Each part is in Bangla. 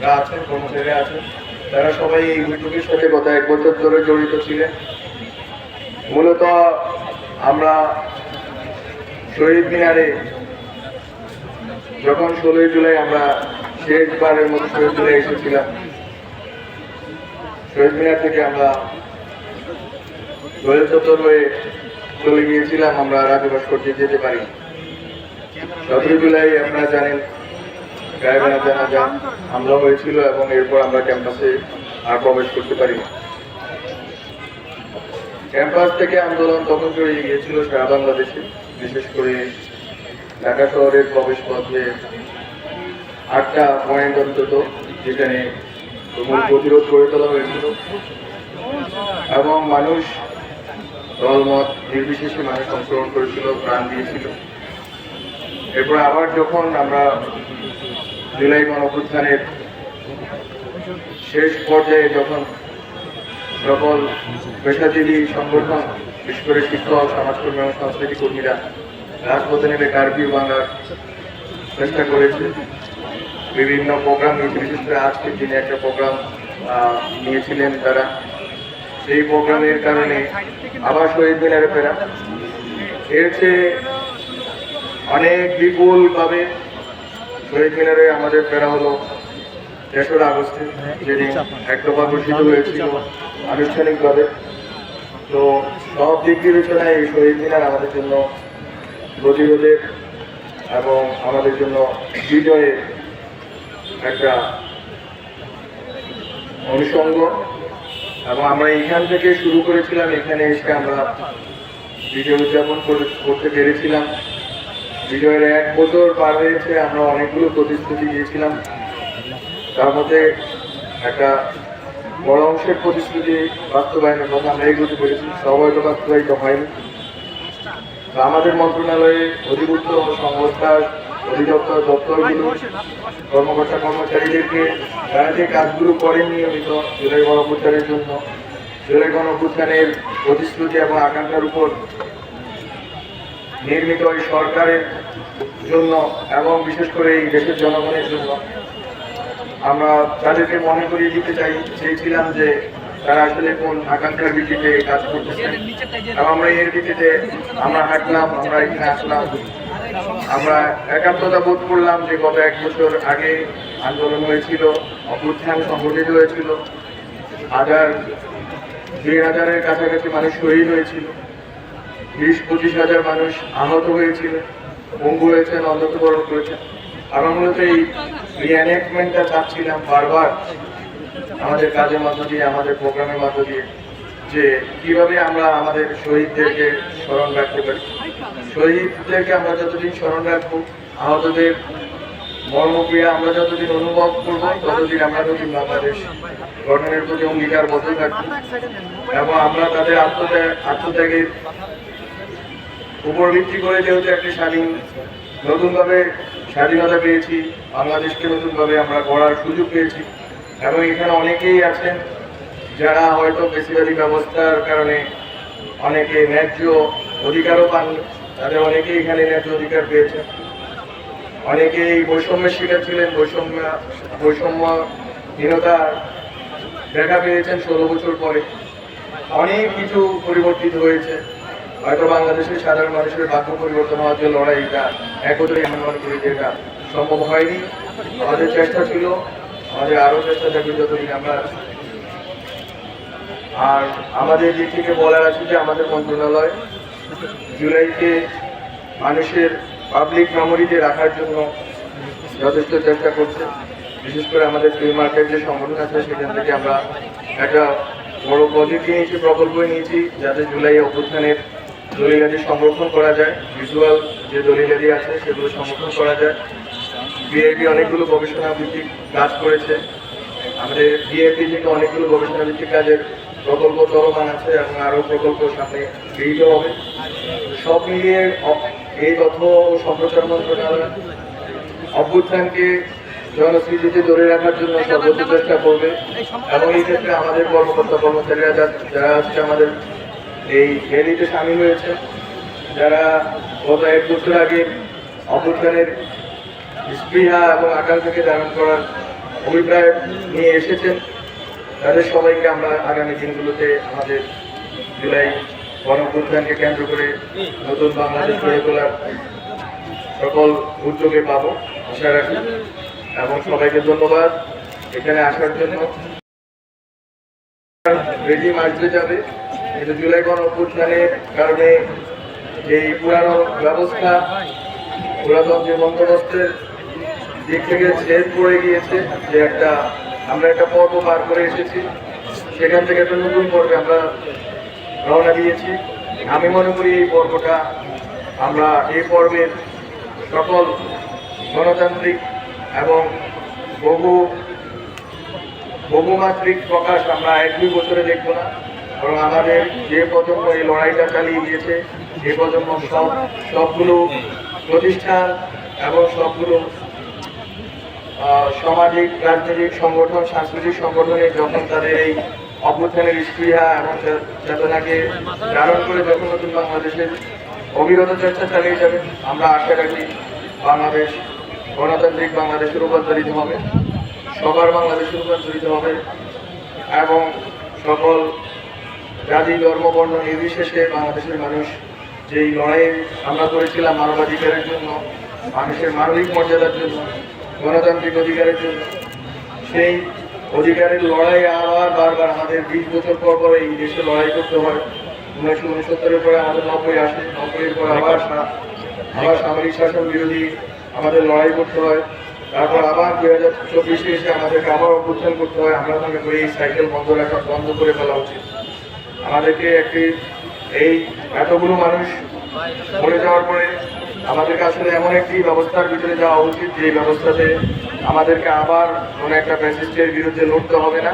কর্মকর্তারা আছেন কর্মচারীরা আছেন তারা সবাই এই উদ্যোগের সাথে গত এক বছর ধরে জড়িত ছিলেন। মূলত আমরা শহীদ মিনারে যখন ষোলোই জুলাই আমরা শেষবারের মতো শহীদ মিনারে এসেছিলাম, শহীদ মিনার থেকে আমরা দোয়েল চত্বর হয়ে চলে গিয়েছিলাম, আমরা রাজু ভাস্কর্যে যেতে পারি সতেরো জুলাই আপনারা জানেন গায়েবানা জানাজা হামলা হয়েছিল এবং এরপর আমরা ক্যাম্পাসে আর প্রবেশ করতে পারিনি ক্যাম্পাস থেকে আন্দোলন তখন গিয়েছিল সারা বাংলাদেশে, বিশেষ করে ঢাকা শহরের প্রবেশ পথে আটটা পয়েন্ট অন্তত যেখানে প্রতিরোধ গড়ে তোলা হয়েছিল এবং মানুষ দলমত নির্বিশেষে মানুষ অংশগ্রহণ করেছিল, প্রাণ দিয়েছিল। এরপর আবার যখন আমরা জুলাই গণঅভ্যুত্থানের শেষ পর্যায়ে যখন সকল পেশাজীবী সংগঠন বিশেষ করে শিক্ষক, সমাজকর্মী এবং সংস্কৃতি কর্মীরা রাজপথে নেমে কারফিউ ভাঙার চেষ্টা করেছে। বিভিন্ন প্রোগ্রাম বিশেষ করে আজকের দিনে একটা প্রোগ্রাম নিয়েছিলেন তারা। সেই প্রোগ্রামের কারণে আবার শহীদ মিনারে ফেরা। এর চেয়ে অনেক বিপুলভাবে শহীদ মিনারে আমাদের ফেরা হলো তেসরা আগস্টে, যেদিন এক ঘোষিত হয়েছিল আনুষ্ঠানিকভাবে। তো সব দিক বিবেচনায় এই শহীদ মিনার আমাদের জন্য প্রতিরোধের এবং আমাদের জন্য বিজয়ের একটা অনুষঙ্গ। এবং আমরা এখান থেকে শুরু করেছিলাম, এখানে এসে আমরা বিজয় উদযাপন করে- করতে পেরেছিলাম। বিজয়ের এক বছর পার হয়েছে, আমরা অনেকগুলো প্রতিশ্রুতি দিয়েছিলাম। তার মধ্যে একটা বড় অংশের প্রতিশ্রুতি বাস্তবায়নের কথা আমরা এগুলোতে পেরেছি, সবাই তো বাস্তবায়িত হয়নি। আমাদের মন্ত্রণালয়ে অধিভুক্ত সংস্থা অধিদপ্তর দপ্তরগুলো কর্মকর্তা কর্মচারীদেরকে তারা যে কাজগুলো করেন নিয়মিত জুলাই গণঅভ্যুত্থানের জন্য, জুলাই গণঅভ্যুত্থানের প্রতিশ্রুতি এবং আকাঙ্ক্ষার উপর নির্মিত এই সরকারের জন্য এবং বিশেষ করে এই দেশের জনগণের জন্য। আমরা তাদেরকে মনে করিয়ে দিতে চাই, চেয়েছিলাম যে তারা আসলে কোন আকাঙ্ক্ষার ভিত্তিতে কাজ করতেছে। এবং আমরা এর ভিত্তিতে আমরা হাঁটলাম, আমরা এখানে আসলাম। আমরা একাত্মতা বোধ করলাম যে গত এক বছর আগে আন্দোলন হয়েছিল, অভ্যুত্থান সংগঠিত হয়েছিল। হাজার দুই হাজারের কাছাকাছি মানুষ শহীদ হয়েছিল। বিশ পঁচিশ হাজার মানুষ আহত হয়েছিল, পঙ্গু হয়েছেন অন্ধত্ববরণ করেছেন। আমরা মূলত এই রিঅ্যানেকমেন্টটা চাচ্ছিলাম বারবার আমাদের কাজের মধ্য দিয়ে, আমাদের প্রোগ্রামের মধ্য দিয়ে, যে কীভাবে আমরা আমাদের শহীদদেরকে স্মরণ রাখতে পারি। শহীদদেরকে আমরা যতদিন স্মরণ রাখব, আহতদের মর্মক্রিয়া আমরা যতদিন অনুভব করব, ততদিন আমরা নতুন বাংলাদেশ গঠনের প্রতি অঙ্গীকারবদ্ধ থাকব। এবং আমরা তাদের আত্মত্যাগ আত্মত্যাগের উপর ভিত্তি করে যেহেতু একটি স্বাধীন, নতুনভাবে স্বাধীনতা পেয়েছি, বাংলাদেশকে নতুনভাবে আমরা গড়ার সুযোগ পেয়েছি, এবং এখানে অনেকেই আছেন যারা হয়তো বেশিবাদী ব্যবস্থার কারণে অনেকে ন্যায্য অধিকারও পাননি তাদের অনেকেই এখানে ন্যায্য অধিকার পেয়েছেন। অনেকেই বৈষম্যের শিকার ছিলেন, বৈষম্য বৈষম্যহীনতার দেখা পেয়েছেন ষোলো বছর পরে। অনেক কিছু পরিবর্তিত হয়েছে। হয়তো বাংলাদেশের সাধারণ মানুষের ভাগ্য পরিবর্তন হওয়ার যে লড়াইটা একত্রে আমি মনে করি যে এটা সম্ভব হয়নি। আমাদের চেষ্টা ছিল, আমাদের আরও চেষ্টা থাকবে যতদিন আমরা আর আমাদের দিক থেকে বলার আছে যে আমাদের মন্ত্রণালয় জুলাইকে মানুষের পাবলিক মেমোরিতে রাখার জন্য যথেষ্ট চেষ্টা করছে। বিশেষ করে আমাদের ফ্রি মার্কেট যে সংগঠন আছে, সেখান থেকে আমরা একটা বড় প্রজেক্ট নিয়েছি প্রকল্প নিয়েছি, যাতে জুলাই অভ্যুত্থানের দলিলাদি সংরক্ষণ করা যায় ভিজুয়াল যে দলিলাদি আছে সেগুলো সংরক্ষণ করা যায়। বিআইবি অনেকগুলো গবেষণা ভিত্তিক কাজ করেছে। আমাদের ডিএপি থেকে অনেকগুলো গবেষণা ভিত্তিক কাজের প্রকল্প চলমান আছে এবং আরও প্রকল্প সামনে গৃহীত হবে। সব মিলিয়ে এই তথ্য সম্প্রচার মন্ত্রণালয় অভ্যুত্থানকে জনস্মৃতিতে ধরে রাখার জন্য সর্বোচ্চ চেষ্টা করবে। এবং এই ক্ষেত্রে আমাদের কর্মকর্তা কর্মচারীরা যারা আজকে আমাদের এই র্যালিতে সামিল হয়েছে। যারা গত এক বছর আগে অভ্যুত্থানের স্পৃহা এবং আকাঙ্ক্ষাকে ধারণ করার অভিপ্রায় নিয়ে এসেছেন, তাদের সবাইকে আমরা আগামী দিনগুলোতে আমাদের জুলাই গণঅভ্যুত্থানকে কেন্দ্র করে নতুন বাংলাদেশ গড়ে তোলার সকল উদ্যোগে পাব, আশা রাখি। এবং সবাইকে ধন্যবাদ এখানে আসার জন্য। রেজিম আসবে যাবে। কিন্তু জুলাই গণ অভ্যুত্থানের কারণে এই পুরানো ব্যবস্থা, পুরাতন যে বন্দোবস্তের দিক থেকে ছেদ পড়ে গিয়েছে, যে একটা আমরা একটা পর্ব পার করে এসেছি, সেখান থেকে একটা নতুন পর্বে আমরা রওনা দিয়েছি। আমি মনে করি এই পর্বটা আমরা এই পর্বের সকল গণতান্ত্রিক এবং বহু, বহুমাত্রিক প্রকাশ আমরা এক দুই বছরে দেখব না। বরং আমাদের যে প্রজন্ম এই লড়াইটা চালিয়ে গিয়েছে যে প্রজন্ম সব, সবগুলো প্রতিষ্ঠান এবং সবগুলো সামাজিক, রাজনৈতিক সংগঠন, সাংস্কৃতিক সংগঠনে যখন তাদের এই অভ্যুত্থানের স্পৃহা এবং চেতনাকে ধারণ করে যখন নতুন বাংলাদেশের অবিরত চর্চা চালিয়ে যাবে, আমরা আশা রাখি বাংলাদেশ গণতান্ত্রিক বাংলাদেশে রূপান্তরিত হবে, সবার বাংলাদেশে রূপান্তরিত হবে এবং সকল জাতি ধর্ম বর্ণ নির্বিশেষে বাংলাদেশের মানুষ যেই লড়াই আমরা করেছিলাম মানবাধিকারের জন্য মানুষের মানবিক মর্যাদার জন্য গণতান্ত্রিক অধিকারের জন্য সেই অধিকারের লড়াই আবার বারবার আমাদের বিশ বছর পর পর এই দেশে লড়াই করতে হয়। উনিশশো উনসত্তরের পরে আমাদের নব্বই আসে নব্বইয়ের পর আবার আবার সামরিক শাসন বিরোধী আমাদের লড়াই করতে হয়। তারপর আবার দুই হাজার চব্বিশে এসে আমাদেরকে আবার অভ্যুত্থান করতে হয়। আমরা মনে করি এই সাইকেল বন্ধ রাখা বন্ধ করে ফেলা উচিত। আমাদেরকে একটি, এই এতগুলো মানুষ মরে যাওয়ার পরে আমাদেরকে আসলে এমন একটি ব্যবস্থার ভিতরে যাওয়া উচিত যে ব্যবস্থাতে আমাদেরকে আবার কোনো একটা প্যাসিস্টের বিরুদ্ধে লড়তে হবে না,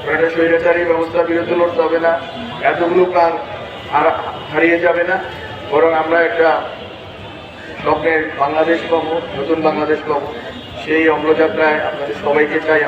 কোনো একটা স্বৈরাচারী ব্যবস্থার বিরুদ্ধে লড়তে হবে না, এতগুলো প্রাণ আর হারিয়ে যাবে না, বরং আমরা একটা স্বপ্নের বাংলাদেশ পাবো, নতুন বাংলাদেশ পাবো, সেই অগ্রযাত্রায় আপনাদের সবাইকে চাই।